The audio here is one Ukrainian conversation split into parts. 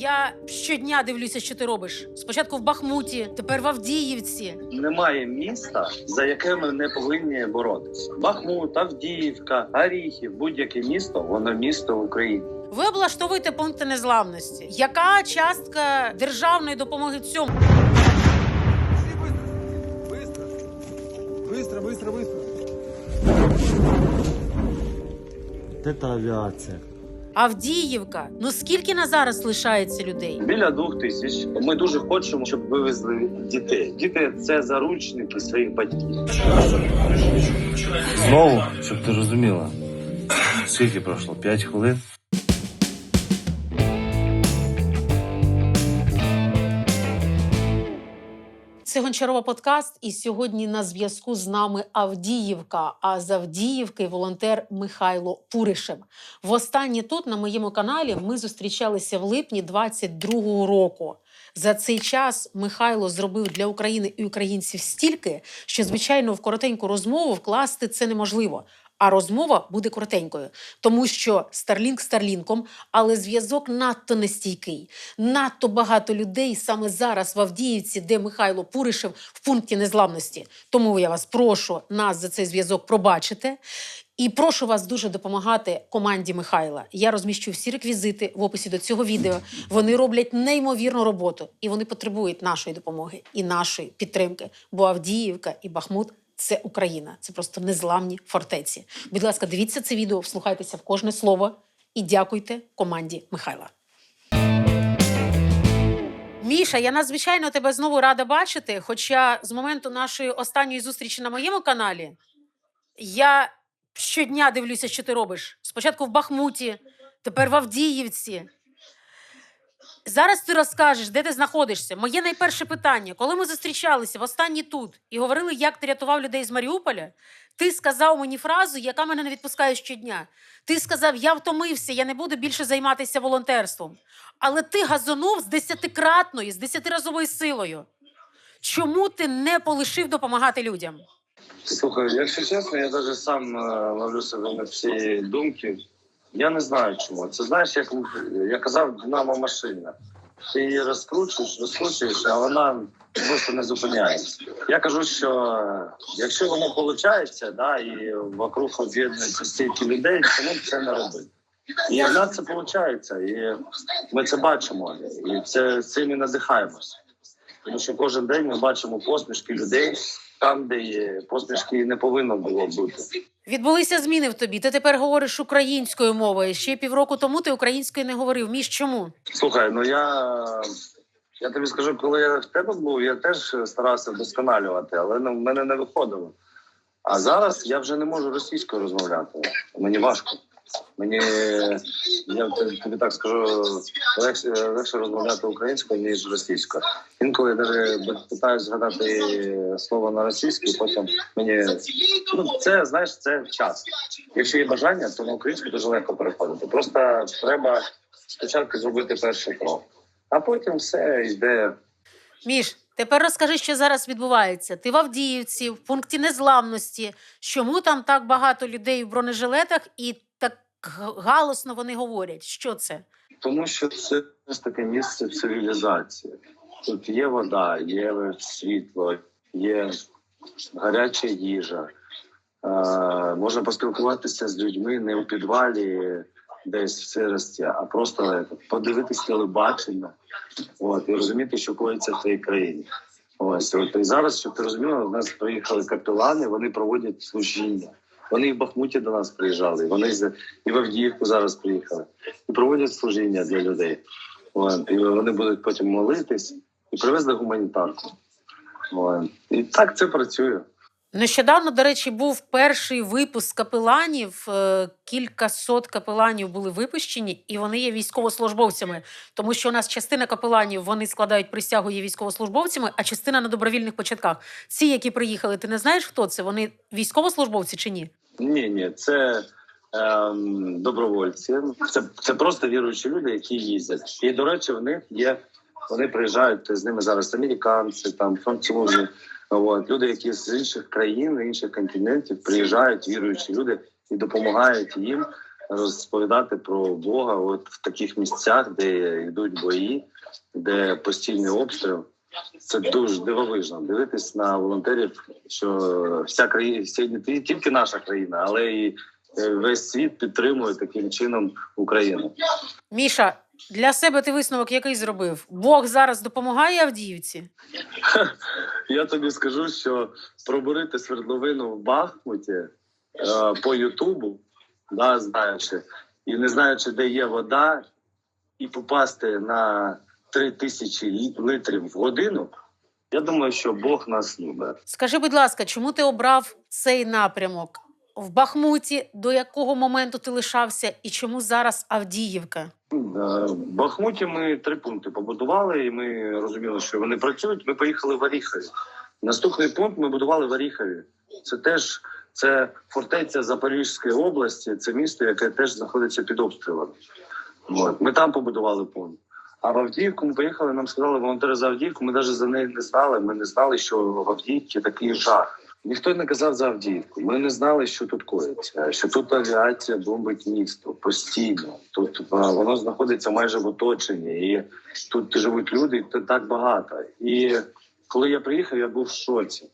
Я щодня дивлюся, що ти робиш. Спочатку в Бахмуті, тепер в Авдіївці. Немає міста, за яке ми не повинні боротися. Бахмут, Авдіївка, Аріхів, будь-яке місто, воно місто в Україні. Ви облаштовуєте пункти незламності. Яка частка державної допомоги в цьому? Быстро! Быстро, быстро, быстро! Вот это авиация. Авдіївка. Ну скільки на зараз лишається людей? Біля двох тисяч. Ми дуже хочемо, щоб вивезли дітей. Діти це заручники своїх батьків. Знову, щоб ти розуміла. Скільки пройшло? П'ять хвилин? Це Гончарова подкаст, і сьогодні на зв'язку з нами Авдіївка. А з Авдіївки волонтер Михайло Пуришев. Востаннє тут на моєму каналі ми зустрічалися в липні 22-го року. За цей час Михайло зробив для України і українців стільки, що звичайно в коротеньку розмову вкласти це неможливо. А розмова буде коротенькою, тому що Старлінк Старлінком, але зв'язок надто нестійкий. Надто багато людей саме зараз в Авдіївці, де Михайло Пуришев в пункті незламності. Тому я вас прошу нас за цей зв'язок пробачити. І прошу вас дуже допомагати команді Михайла. Я розміщу всі реквізити в описі до цього відео. Вони роблять неймовірну роботу, і вони потребують нашої допомоги і нашої підтримки. Бо Авдіївка і Бахмут це Україна, це просто незламні фортеці. Будь ласка, дивіться це відео, вслухайтеся в кожне слово і дякуйте команді Михайла. Міша, я надзвичайно тебе знову рада бачити. Хоча з моменту нашої останньої зустрічі на моєму каналі я щодня дивлюся, що ти робиш. Спочатку в Бахмуті, тепер в Авдіївці. Зараз ти розкажеш, де ти знаходишся. Моє найперше питання: коли ми зустрічалися востаннє тут і говорили, як ти рятував людей з Маріуполя, ти сказав мені фразу, яка мене не відпускає щодня. Ти сказав: Я втомився, я не буду більше займатися волонтерством. Але ти газонув з десятикратною, з десятиразовою силою. Чому ти не полишив допомагати людям? Слухай, якщо чесно, я навіть сам е, ловлю себе на ці думки. Я не знаю чому. Це знаєш, як я казав, динамо машина. Ти її розкручуєш, розкручуєш, а вона просто не зупиняється. Я кажу, що якщо воно виходить, да, і вокруг об'єднується стільки людей, чому це не робити? І в нас це виходить, і ми це бачимо, і це цим і надихаємося. Тому що кожен день ми бачимо посмішки людей там, де є посмішки не повинно було бути. Відбулися зміни в тобі. Ти тепер говориш українською мовою. Ще півроку тому ти українською не говорив. Міш, чому? Слухай, ну я, я тобі скажу, коли я в тебе був, я теж старався вдосконалювати, але ну, в мене не виходило. А зараз я вже не можу російською розмовляти. Мені важко. Мені я тобі так скажу, легше, розмовляти українською, ніж російською. Інколи навіть питаюся згадати слово на російській, потім мені ну, це знаєш, це час. Якщо є бажання, то на українську дуже легко переходити. Просто треба спочатку зробити перший крок, а потім все йде. Міш, тепер розкажи, що зараз відбувається. Ти в Авдіївці, в пункті незламності. Чому там так багато людей в бронежилетах і галосно вони говорять? Що це? Тому що це таке місце цивілізації. Тут є вода, є світло, є гаряча їжа. Е, можна поспілкуватися з людьми не у підвалі, десь в сирості, а просто подивитись телебачення от, і розуміти, що коїться в цій країні. Ось от і зараз, щоб ти розуміла, у нас приїхали капелани, вони проводять служіння. Вони в Бахмуті до нас приїжджали, вони з- і в Авдіївку зараз приїхали і проводять служіння для людей. І вони будуть потім молитись і привезли гуманітарку. І так це працює. Нещодавно, до речі, був перший випуск капеланів. Е, Кілька сот капеланів були випущені, і вони є військовослужбовцями. Тому що у нас частина капеланів вони складають присягу є військовослужбовцями, а частина на добровільних початках. Ці, які приїхали, ти не знаєш, хто це? Вони військовослужбовці чи ні? Ні, ні, це ем, добровольці. Це, це просто віруючі люди, які їздять. І, до речі, в них є. Вони приїжджають з ними зараз американці, там французи. От, люди, які з інших країн, інших континентів приїжджають, віруючі люди і допомагають їм розповідати про Бога от в таких місцях, де йдуть бої, де постійний обстріл. Це дуже дивовижно дивитись на волонтерів, що вся країна сьогодні тільки наша країна, але і е, весь світ підтримує таким чином Україну. Міша, для себе ти висновок який зробив? Бог зараз допомагає Авдіївці? Я тобі скажу, що пробурити свердловину в Бахмуті е, по Ютубу, да, знаючи, і не знаючи, де є вода, і попасти на 3 тисячі лі- літрів в годину. Я думаю, що Бог нас любить. Скажи, будь ласка, чому ти обрав цей напрямок? В Бахмуті до якого моменту ти лишався, і чому зараз Авдіївка? Е, В Бахмуті ми три пункти побудували, і ми розуміли, що вони працюють. Ми поїхали в Оріхові. Наступний пункт ми будували в Оріхові. Це теж це фортеця Запорізької області, це місто, яке теж знаходиться під обстрілами. Ми там побудували пункт. А в Авдіївку ми поїхали, нам сказали волонтери за Авдіївку. Ми навіть за неї не знали. Ми не знали, що в Авдіївці такий жах. Ніхто не казав за Авдіївку. Ми не знали, що тут коїться, що тут авіація бомбить місто постійно. Тут воно знаходиться майже в оточенні, і тут живуть люди, і так багато. І коли я приїхав, я був в шоці.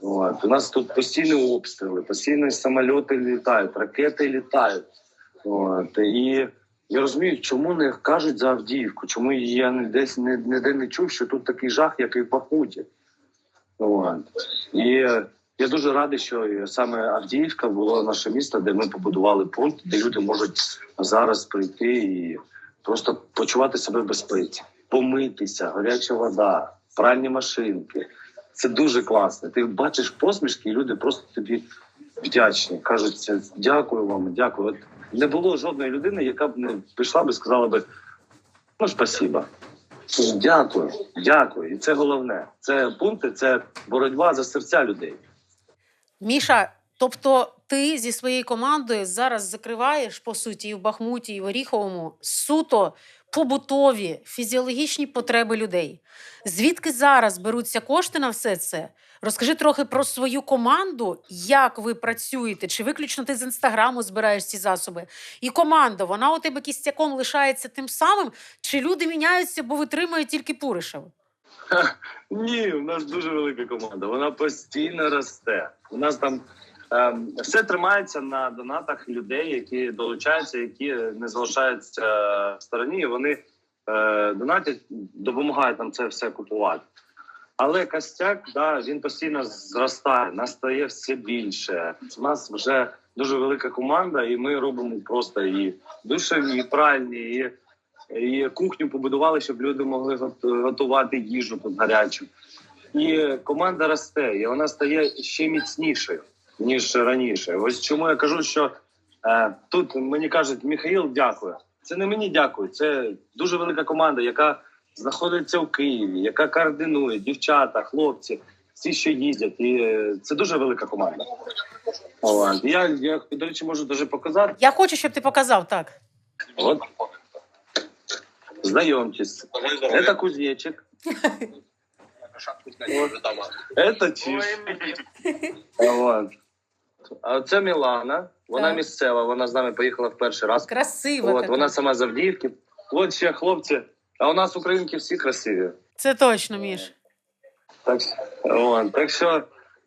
От. У нас тут постійні обстріли, постійно самольоти літають, ракети літають. От. І я розумію, чому не кажуть за Авдіївку, чому я десь ніде не чув, що тут такий жах, як і в Бахмуті. От. І я дуже радий, що саме Авдіївка було наше місто, де ми побудували пункт, де люди можуть зараз прийти і просто почувати себе безпеці, помитися, гаряча вода, пральні машинки. Це дуже класно. Ти бачиш посмішки, і люди просто тобі вдячні. Кажуть, дякую вам, дякую. От не було жодної людини, яка б не прийшла би, сказала би ну спасіба. Дякую, дякую. І це головне. Це пункти, це боротьба за серця людей. Міша, тобто ти зі своєю командою зараз закриваєш по суті і в Бахмуті, і в Оріховому суто побутові фізіологічні потреби людей. Звідки зараз беруться кошти на все це? Розкажи трохи про свою команду, як ви працюєте, чи виключно ти з інстаграму збираєш ці засоби? І команда, вона у тебе кістяком лишається тим самим, чи люди міняються, бо витримує тільки Пуришев? Ні, у нас дуже велика команда. Вона постійно росте. У нас там ем, все тримається на донатах людей, які долучаються, які не залишаються в стороні. і Вони е, донатять, допомагають нам це все купувати. Але костяк, да, він постійно зростає, нас стає все більше. У нас вже дуже велика команда, і ми робимо просто і душевні, і пральні, і і кухню побудували, щоб люди могли готувати їжу тут гарячу. І команда росте, і вона стає ще міцнішою ніж раніше. Ось чому я кажу, що е, тут мені кажуть, Михаїл, дякую. Це не мені дякую, це дуже велика команда, яка знаходиться в Києві, яка координує дівчата, хлопці, всі, що їздять. І е, це дуже велика команда. От. Я, я до речі, можу даже показати. Я хочу, щоб ти показав так. Вот. Знайомьтесь. Это кузнечик. Вот. Это чиж. Вот. А це Мілана. Вона Так. місцева, вона з нами поїхала в перший раз. Красиво. От, така. вона сама з Авдіївки. От ще хлопці. А у нас українки всі красиві. Це точно, Міш. Так, от, так що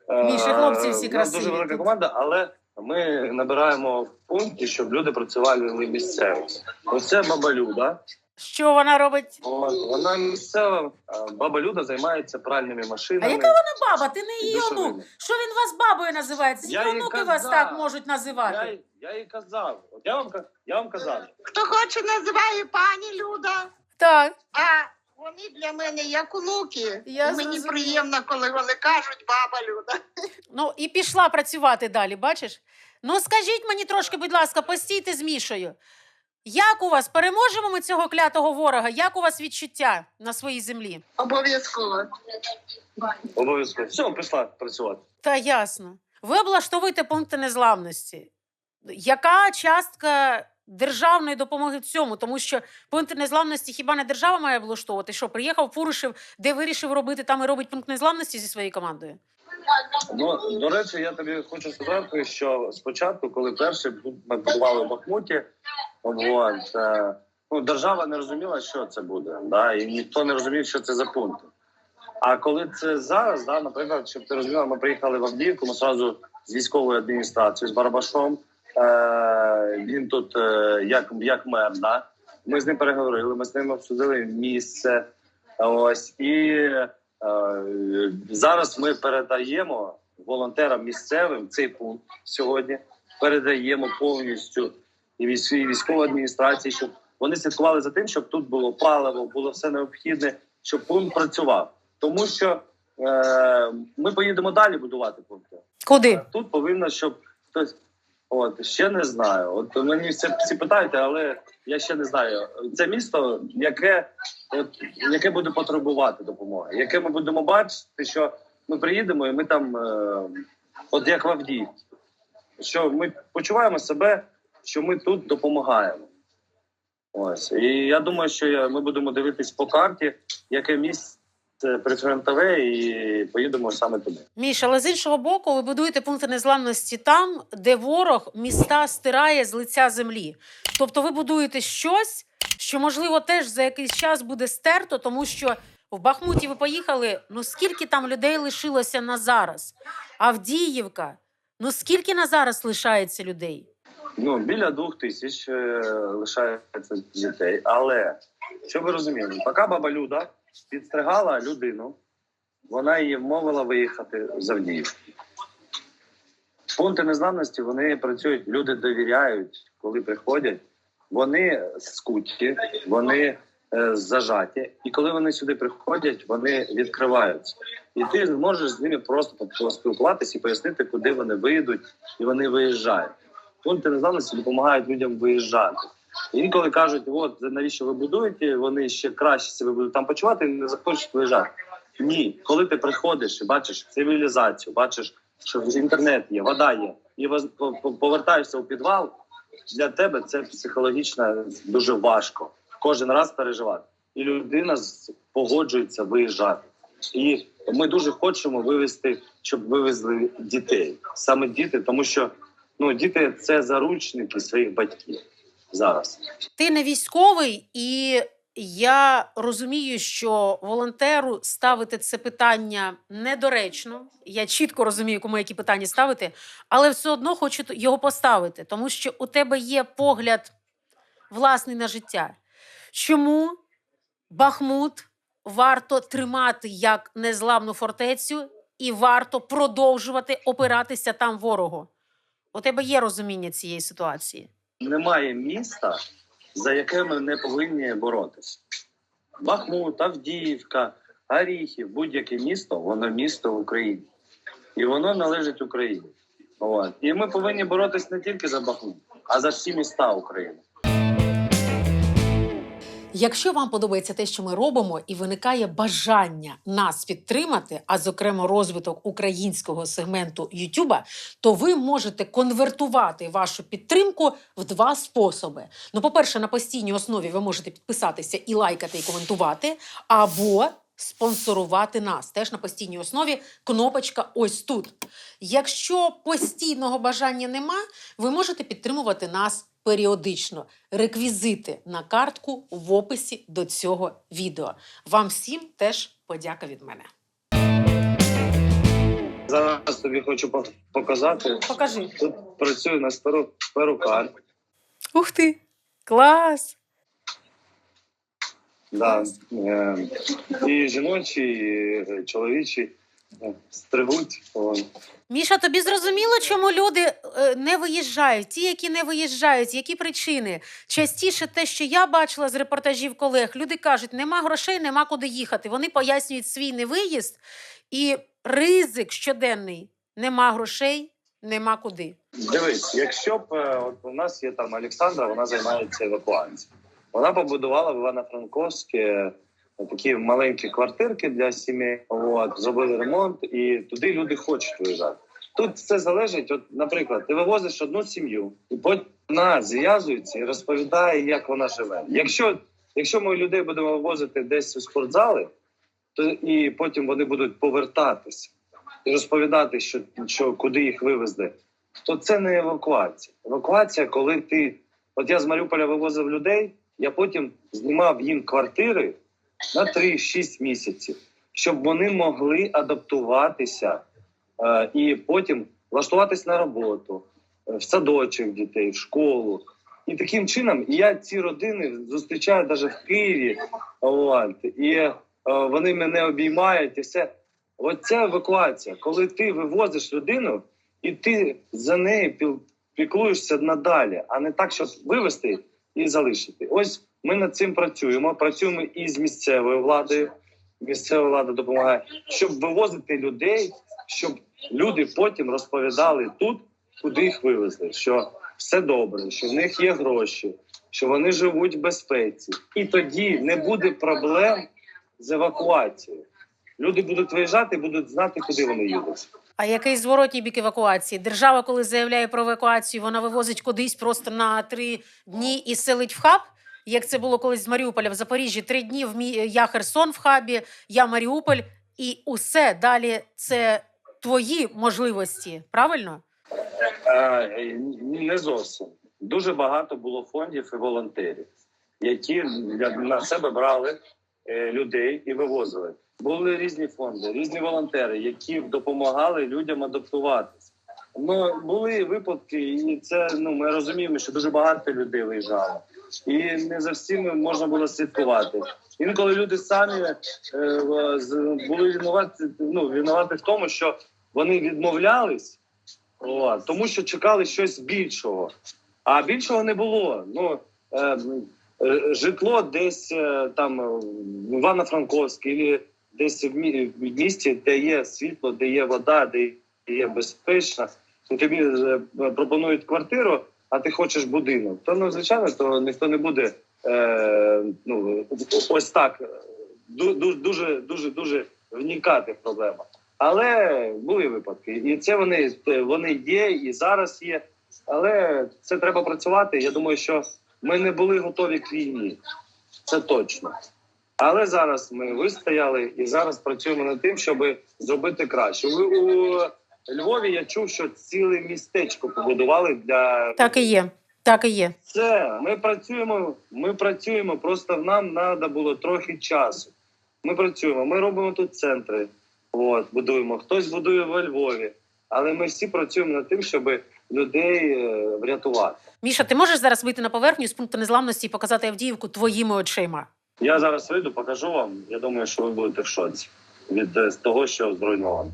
е, Міша, хлопці всі у нас красиві дуже велика тут. команда, але ми набираємо пункти, щоб люди працювали місцево. Оце баба Люда. Що вона робить? Вона місцева. а Баба Люда займається пральними машинами. А яка вона баба? Ти не її онук. Що він вас бабою називає? Це Я її їй онуки вас казав. так можуть Я, називати. я їй казав. От я вам ка- я вам казав. Хто хоче, називає пані Люда. Так. А вони для мене як онуки. Я І мені зрозуміла. приємно, коли вони кажуть баба Люда. Ну і пішла працювати далі, бачиш? Ну скажіть мені трошки, будь ласка, постійте з Мішою. Як у вас переможемо ми цього клятого ворога? Як у вас відчуття на своїй землі? Обов'язково. Обов'язково. Все, пішла працювати. Та ясно. Ви облаштовуєте пункти незламності. Яка частка державної допомоги в цьому, тому що пункти незламності хіба не держава має влаштовувати? Що приїхав Пуришев, де вирішив робити, там і робить пункт незламності зі своєю командою. Ну, до речі, я тобі хочу сказати, що спочатку, коли пункт ми будували в Бахмуті, от, ну, держава не розуміла, що це буде, да, і ніхто не розумів, що це за пункт. А коли це зараз, да, наприклад, щоб ти розуміла, ми приїхали в Авдіївку, ми одразу з військовою адміністрацією, з Барабашом. Е, він тут е, як, як мер, да? ми з ним переговорили, ми з ним обсудили місце. Ось і е, зараз ми передаємо волонтерам місцевим цей пункт сьогодні. Передаємо повністю і військ- і адміністрації, щоб вони слідкували за тим, щоб тут було паливо, було все необхідне, щоб пункт працював. Тому що е, ми поїдемо далі будувати пункти. Куди? Тут повинно, щоб хтось. От ще не знаю. От мені всі, всі питають, але я ще не знаю. Це місто, яке, от, яке буде потребувати допомоги, яке ми будемо бачити, що ми приїдемо, і ми там, е, от як в Авдіївці, що ми почуваємо себе, що ми тут допомагаємо. Ось. І я думаю, що ми будемо дивитись по карті, яке місце прифронтове, і поїдемо саме туди. Міша, але з іншого боку, ви будуєте пункти незламності там, де ворог міста стирає з лиця землі. Тобто ви будуєте щось, що можливо теж за якийсь час буде стерто, тому що в Бахмуті ви поїхали. Ну скільки там людей лишилося на зараз? Авдіївка. Ну скільки на зараз лишається людей? Ну, біля двох тисяч е, лишається дітей. Але що ви розуміли, поки баба Люда підстригала людину, вона її вмовила виїхати з Авдіївки. Пункти незламності вони працюють, люди довіряють, коли приходять. Вони скуті, вони е, зажаті. І коли вони сюди приходять, вони відкриваються. І ти можеш з ними просто поспілкуватися і пояснити, куди вони вийдуть, і вони виїжджають пункти незламності допомагають людям виїжджати. Інколи кажуть, от навіщо ви будуєте, вони ще краще себе будуть там почувати і не захочуть виїжджати. Ні, коли ти приходиш і бачиш цивілізацію, бачиш, що інтернет є, вода є, і повертаєшся у підвал, для тебе це психологічно дуже важко. Кожен раз переживати. І людина погоджується виїжджати. І ми дуже хочемо вивезти, щоб вивезли дітей. Саме діти, тому що ну діти це заручники своїх батьків зараз. Ти не військовий, і я розумію, що волонтеру ставити це питання недоречно. Я чітко розумію, кому які питання ставити, але все одно хочу його поставити, тому що у тебе є погляд власний на життя. Чому Бахмут варто тримати як незламну фортецю і варто продовжувати опиратися там ворогу? У тебе є розуміння цієї ситуації. Немає міста, за яке ми не повинні боротися. Бахмут, Авдіївка, Аріхів, будь-яке місто, воно місто в Україні. І воно належить Україні. От. І ми повинні боротися не тільки за Бахмут, а за всі міста України. Якщо вам подобається те, що ми робимо, і виникає бажання нас підтримати, а зокрема розвиток українського сегменту Ютуба, то ви можете конвертувати вашу підтримку в два способи. Ну, по-перше, на постійній основі ви можете підписатися і лайкати, і коментувати, або спонсорувати нас теж на постійній основі. Кнопочка ось тут. Якщо постійного бажання нема, ви можете підтримувати нас періодично. Реквізити на картку в описі до цього відео. Вам всім теж подяка від мене. Зараз тобі хочу показати. Покажи. Тут працює на стару перукар. Ух ти! Клас! Да. Е, і жіночі, і чоловічі стригуть. Міша, тобі зрозуміло, чому люди е, не виїжджають? Ті, які не виїжджають, які причини? Частіше те, що я бачила з репортажів колег, люди кажуть, нема грошей, нема куди їхати. Вони пояснюють свій невиїзд і ризик щоденний. Нема грошей, нема куди. Дивись, якщо б е, от у нас є там Олександра, вона займається евакуацією. Вона побудувала в Івано-Франковське такі маленькі квартирки для сімей. От зробили ремонт, і туди люди хочуть виїжджати. Тут все залежить. От, наприклад, ти вивозиш одну сім'ю, і пот- вона зв'язується і розповідає, як вона живе. Якщо, якщо ми людей будемо вивозити десь у спортзали, то і потім вони будуть повертатися і розповідати, що, що куди їх вивезли, то це не евакуація. Евакуація, коли ти. От я з Маріуполя вивозив людей, я потім знімав їм квартири на 3-6 місяців, щоб вони могли адаптуватися е, і потім влаштуватись на роботу, е, в садочок дітей, в школу. І таким чином я ці родини зустрічаю навіть в Києві. От, і е, вони мене обіймають і все. От ця евакуація, коли ти вивозиш людину, і ти за нею піклуєшся надалі, а не так, щоб вивезти і залишити. Ось ми над цим працюємо. Працюємо і з місцевою владою. Місцева влада допомагає, щоб вивозити людей, щоб люди потім розповідали тут, куди їх вивезли, що все добре, що в них є гроші, що вони живуть в безпеці. І тоді не буде проблем з евакуацією. Люди будуть виїжджати, будуть знати, куди вони їдуть. А який зворотній бік евакуації? Держава, коли заявляє про евакуацію, вона вивозить кудись просто на три дні і селить в хаб. Як це було колись з Маріуполя в Запоріжжі, три дні в мі... я Херсон в хабі, я Маріуполь, і усе далі це твої можливості, правильно? Е, Не зовсім. Дуже багато було фондів і волонтерів, які на себе брали е, людей і вивозили. Були різні фонди, різні волонтери, які допомагали людям адаптуватися. Ну були випадки, і це ну ми розуміємо, що дуже багато людей виїжджало, і не за всіми можна було слідкувати. Інколи люди самі е, були винуваті, ну, винуваті в тому, що вони відмовлялись. Тому що чекали щось більшого. А більшого не було. Ну, е, е, житло десь там в Івано-Франковській, десь в мі- в місті, де є світло, де є вода, де є безпечно. Ну, тобі пропонують квартиру, а ти хочеш будинок. То ну, звичайно, то ніхто не буде е, ну, ось так е, ду- ду- дуже дуже дуже вникати в проблему. Але були випадки, і це вони, вони є, і зараз є. Але це треба працювати. Я думаю, що ми не були готові к війні. Це точно. Але зараз ми вистояли і зараз працюємо над тим, щоб зробити краще. У Львові я чув, що ціле містечко побудували для Так і є. Так і є. це. Ми працюємо. Ми працюємо. Просто нам треба було трохи часу. Ми працюємо. Ми робимо тут центри. От, будуємо. Хтось будує во Львові. Але ми всі працюємо над тим, щоб людей е, врятувати. Міша, ти можеш зараз вийти на поверхню з пункту незламності і показати Авдіївку твоїми очима? Я зараз вийду, покажу вам. Я думаю, що ви будете в шоці від е, того, що зруйновано.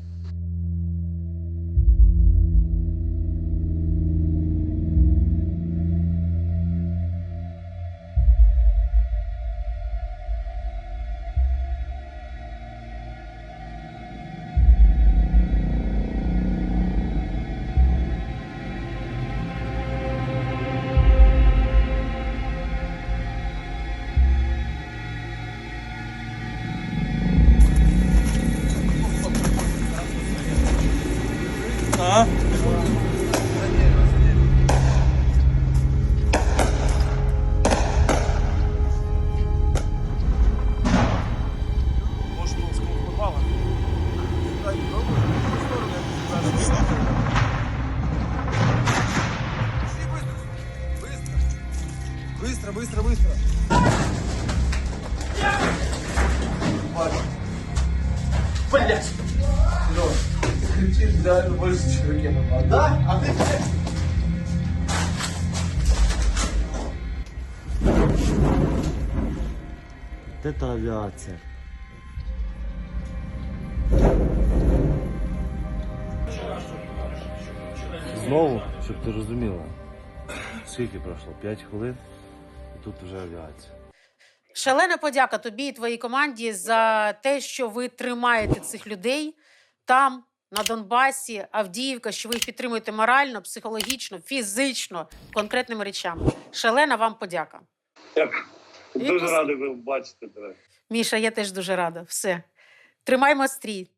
Авиация. Знову, щоб ти розуміла, скільки пройшло? 5 хвилин, і тут вже авіація. Шалена подяка тобі і твоїй команді за те, що ви тримаєте цих людей там, на Донбасі, Авдіївка, що ви їх підтримуєте морально, психологічно, фізично, конкретними речами. Шалена вам подяка. Дуже радий ви бачити тебе. Міша, я теж дуже рада. Все. Тримаймо стрій.